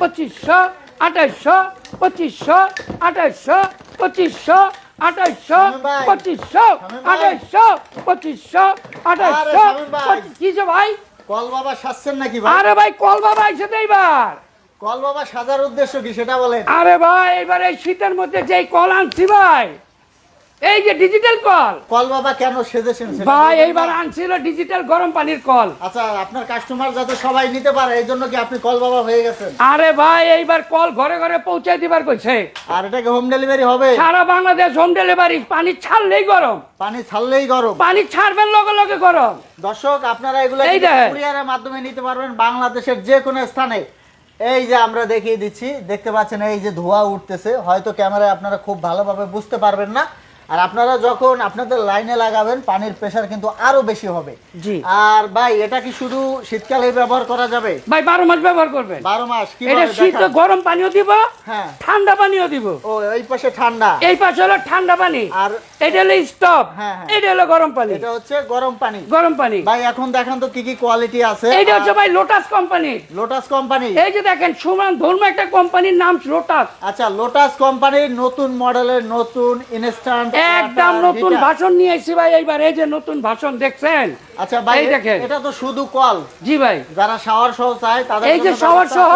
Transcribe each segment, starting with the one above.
পঁচিশশো আঠাইশশো পঁচিশশো আঠাইশশো পঁচিশশো আঠাইশশো পঁচিশশো আঠাইশশো পঁচিশশো আঠাইশশো শামীম ভাই। পঁচিশ- ভাই? কল বাবা সাজছেন নাকি আরে ভাই কল বাবা এসে দে এইবার কল বাবা সাজার উদ্দেশ্য কি সেটা বলেন। আরে ভাই এবার এই শীতের মধ্যে যেই কল আনছি ভাই এই যে ডিজিটাল কল কল বাবা কেন সেজেছেন ভাই এইবার আনছিল ডিজিটাল গরম পানির কল আচ্ছা আপনার কাস্টমার যাতে সবাই নিতে পারে এই জন্য কি আপনি কল বাবা হয়ে গেছেন? আরে ভাই এইবার কল ঘরে ঘরে দিবার কইছে। আর এটা কি হোম ডেলিভারি হবে? সারা বাংলাদেশ হোম ডেলিভারি পানি ছাড়লেই গরম। পানি ছাড়লেই গরম। পানি ছাড়বেন লগে লগে গরম। দর্শক আপনারা এগুলো। কুরিয়ারের মাধ্যমে নিতে পারবেন বাংলাদেশের যে কোনো স্থানে। এই যে আমরা দেখিয়ে দিচ্ছি দেখতে পাচ্ছেন এই যে ধোঁয়া উঠতেছে। হয়তো ক্যামেরায় আপনারা খুব ভালোভাবে বুঝতে পারবেন না। আর আপনারা যখন আপনাদের লাইনে লাগাবেন পানির প্রেসার কিন্তু আরও বেশি হবে। জি। আর ভাই এটা কি শুধু শীতকালে ব্যবহার করা যাবে? ভাই বারো মাস ব্যবহার করবেন বারো মাস কি এটা শীত গরম পানিও দিব হ্যাঁ। ঠান্ডা পানিও দিব। ও এই পাশে ঠান্ডা। এই পাশে হলো ঠান্ডা পানি। আর এটা হলো স্টপ হ্যাঁ, হ্যাঁ। এটা হলো গরম পানি। এটা হচ্ছে গরম পানি। গরম পানি। ভাই এখন দেখেন তো কি কি কোয়ালিটি আছে। এটা হচ্ছে ভাই লোটাস কোম্পানি লোটাস কোম্পানি এই যে দেখেন সুমান ধর্ম একটা কোম্পানির নাম লোটাস আচ্ছা লোটাস কোম্পানির নতুন মডেলের নতুন ইনস্ট্যান্ট একদম নতুন ভাষণ নিয়ে এসেছি ভাই এইবার এই যে নতুন ভাষণ দেখছেন আচ্ছা ভাই দেখেন। এটা তো শুধু কল জি ভাই যারা শাওয়ার সহ চায় তাদের এই যে সাওয়ার সহ?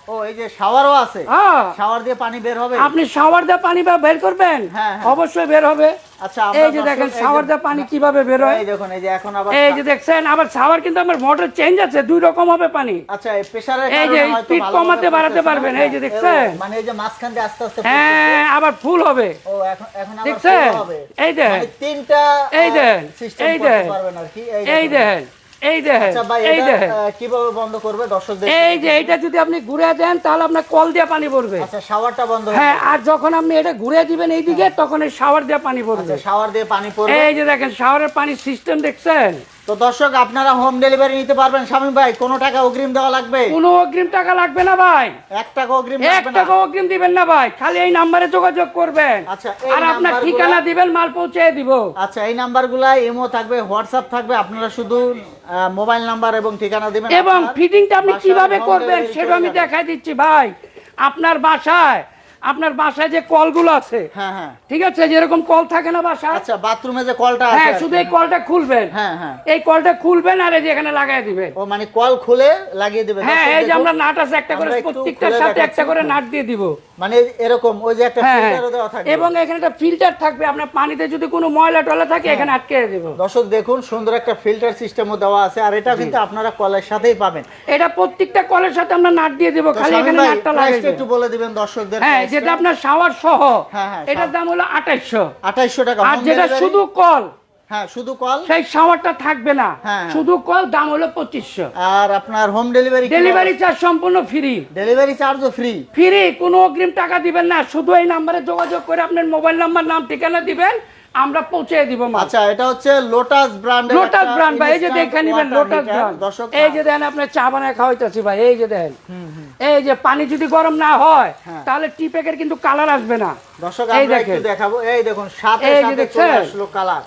আছে। ও এই যে শাওয়ারও আছে। হ্যাঁ শাওয়ার দিয়ে পানি বের হবে? আপনি শাওয়ার দিয়ে পানি বের করবেন? হ্যাঁ। অবশ্যই বের হবে। আচ্ছা এই যে দেখেন শাওয়ার দিয়ে পানি কীভাবে বের হয়? এই দেখুন এই যে এখন আবার এই যে দেখছেন আবার শাওয়ার কিন্তু আমার মোটর চেঞ্জ আছে দুই রকম হবে পানি। আচ্ছা এই প্রেসারের এই যে speed কমাতে বাড়াতে পারবেন, এই যে দেখছেন? মানে এই যে মাঝখান দিয়ে আস্তে আস্তে হ্যাঁ আবার ফুল হবে। ও এখন এখন আবার ফুল হবে। এই দেখেন। মানে তিনটা এই দেখেন, এই দেখেন। এই দেখেন আচ্ছা এই এটা দেখেন কীভাবে বন্ধ করবে দর্শকদের এই যে এইটা যদি আপনি ঘুরে দেন তাহলে আপনার কল দিয়ে পানি পড়বে। আচ্ছা শাওয়ারটা বন্ধ হ্যাঁ আর যখন আপনি এটা ঘুরে দিবেন এইদিকে তখন এই শাওয়ার দিয়ে পানি পড়বে। আচ্ছা শাওয়ার দিয়ে পানি পড়বে। এই যে দেখেন শাওয়ারের পানির সিস্টেম দেখছেন? তো দর্শক আপনারা হোম ডেলিভারি নিতে পারবেন। স্বামী ভাই কোনো টাকা অগ্রিম দেওয়া লাগবে? কোনো অগ্রিম টাকা লাগবে না ভাই। এক টাকা অগ্রিম এক টাকা অগ্রিম দিবেন না ভাই। খালি এই নাম্বারে যোগাযোগ করবেন। আচ্ছা, আর আপনার ঠিকানা দিবেন মাল পৌঁছে দিব। আচ্ছা এই নাম্বারগুলা ইমো থাকবে হোয়াটসঅ্যাপ থাকবে। আপনারা শুধু মোবাইল নাম্বার এবং ঠিকানা দিবেন এবং ফিটিংটা আপনি কীভাবে করবেন সেটা আমি দেখাই দিচ্ছি ভাই। আপনার বাসায় আপনার বাসায় যে কলগুলো আছে হ্যাঁ হ্যাঁ। ঠিক আছে? যেরকম কল থাকে না বাসা আচ্ছা বাথরুমে যে কলটা আছে হ্যাঁ শুধু এই কলটা খুলবেন। হ্যাঁ হ্যাঁ। এই কলটা খুলবেন আর এই যে এখানে লাগাই দিবেন। ও মানে কল খুলে লাগিয়ে দিবেন। হ্যাঁ এই যে আমরা নাট আছে একটা করে প্রত্যেকটার সাথে একটা করে নাট দিয়ে দিব। মানে এরকম ওই যে একটা হ্যাঁ ফিল্টারও দেওয়া থাকবে। এবং এখানে একটা ফিল্টার থাকবে আপনার পানিতে যদি কোনো ময়লা থাকে হ্যাঁ। এখানে আটকে দেব। দর্শক দেখুন সুন্দর একটা ফিল্টার সিস্টেমও দেওয়া আছে আর এটা কিন্তু আপনারা কলের সাথেই পাবেন। এটা প্রত্যেকটা কলের সাথে আমরা নাট দিয়ে দিব খালি এখানে নাটটা একটু বলে দিবেন দর্শকদের হ্যাঁ যেটা আপনার শাওয়ার সহ হ্যাঁ, হ্যাঁ, এটার দাম হলো টাকা। আর যেটা শুধু কল হ্যাঁ শুধু কল? সেই শাওয়ারটা থাকবে না। হ্যাঁ। শুধু কল দাম হলো পঁচিশশো। আর আপনার হোম ডেলিভারি ডেলিভারি চার্জ সম্পূর্ণ ফ্রি ডেলিভারি চার্জও ফ্রি ফ্রি কোনো অগ্রিম টাকা দিবেন না। শুধু এই নাম্বারে যোগাযোগ করে আপনার মোবাইল নাম্বার নাম ঠিকানা দিবেন আমরা পৌঁছে দিব আচ্ছা এটা হচ্ছে লোটাস ব্র্যান্ডের লোটাস ব্র্যান্ড ভাই এই যে দেখে নিবেন লোটাস ব্র্যান্ড এই যে দেন আপনার চা বানায় খাওয়াইতেছি ভাই এই যে দেন। এই যে পানি যদি গরম না হয় হ্যাঁ। তাহলে টি প্যাকের কিন্তু কালার আসবে না। দর্শক এই আমরা একটু দেখাবো। এই দেখুন সাথে সাথে চলে আসলো কালার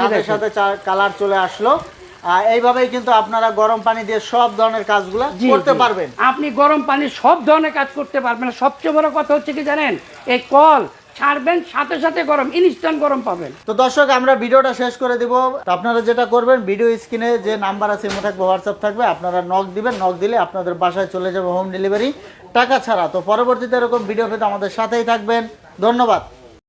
সাথে সাথে কালার চলে আসলো। এইভাবেই কিন্তু আপনারা গরম পানি দিয়ে সব ধরনের কাজগুলো করতে পারবেন। আপনি গরম পানি সব ধরনের কাজ করতে পারবেন সবচেয়ে বড় কথা হচ্ছে কি জানেন? এই কল ছাড়বেন সাথে সাথে গরম ইনস্ট্যান্ট গরম পাবেন। তো দর্শক আমরা ভিডিওটা শেষ করে দিব। আপনারা যেটা করবেন ভিডিও স্ক্রিনে যে নাম্বার আছে থাকবে হোয়াটসঅ্যাপ থাকবে। আপনারা নক দিবেন নক দিলে আপনাদের বাসায় চলে যাবে হোম ডেলিভারি টাকা ছাড়া। তো পরবর্তীতে এরকম ভিডিও পেতে আমাদের সাথেই থাকবেন। ধন্যবাদ।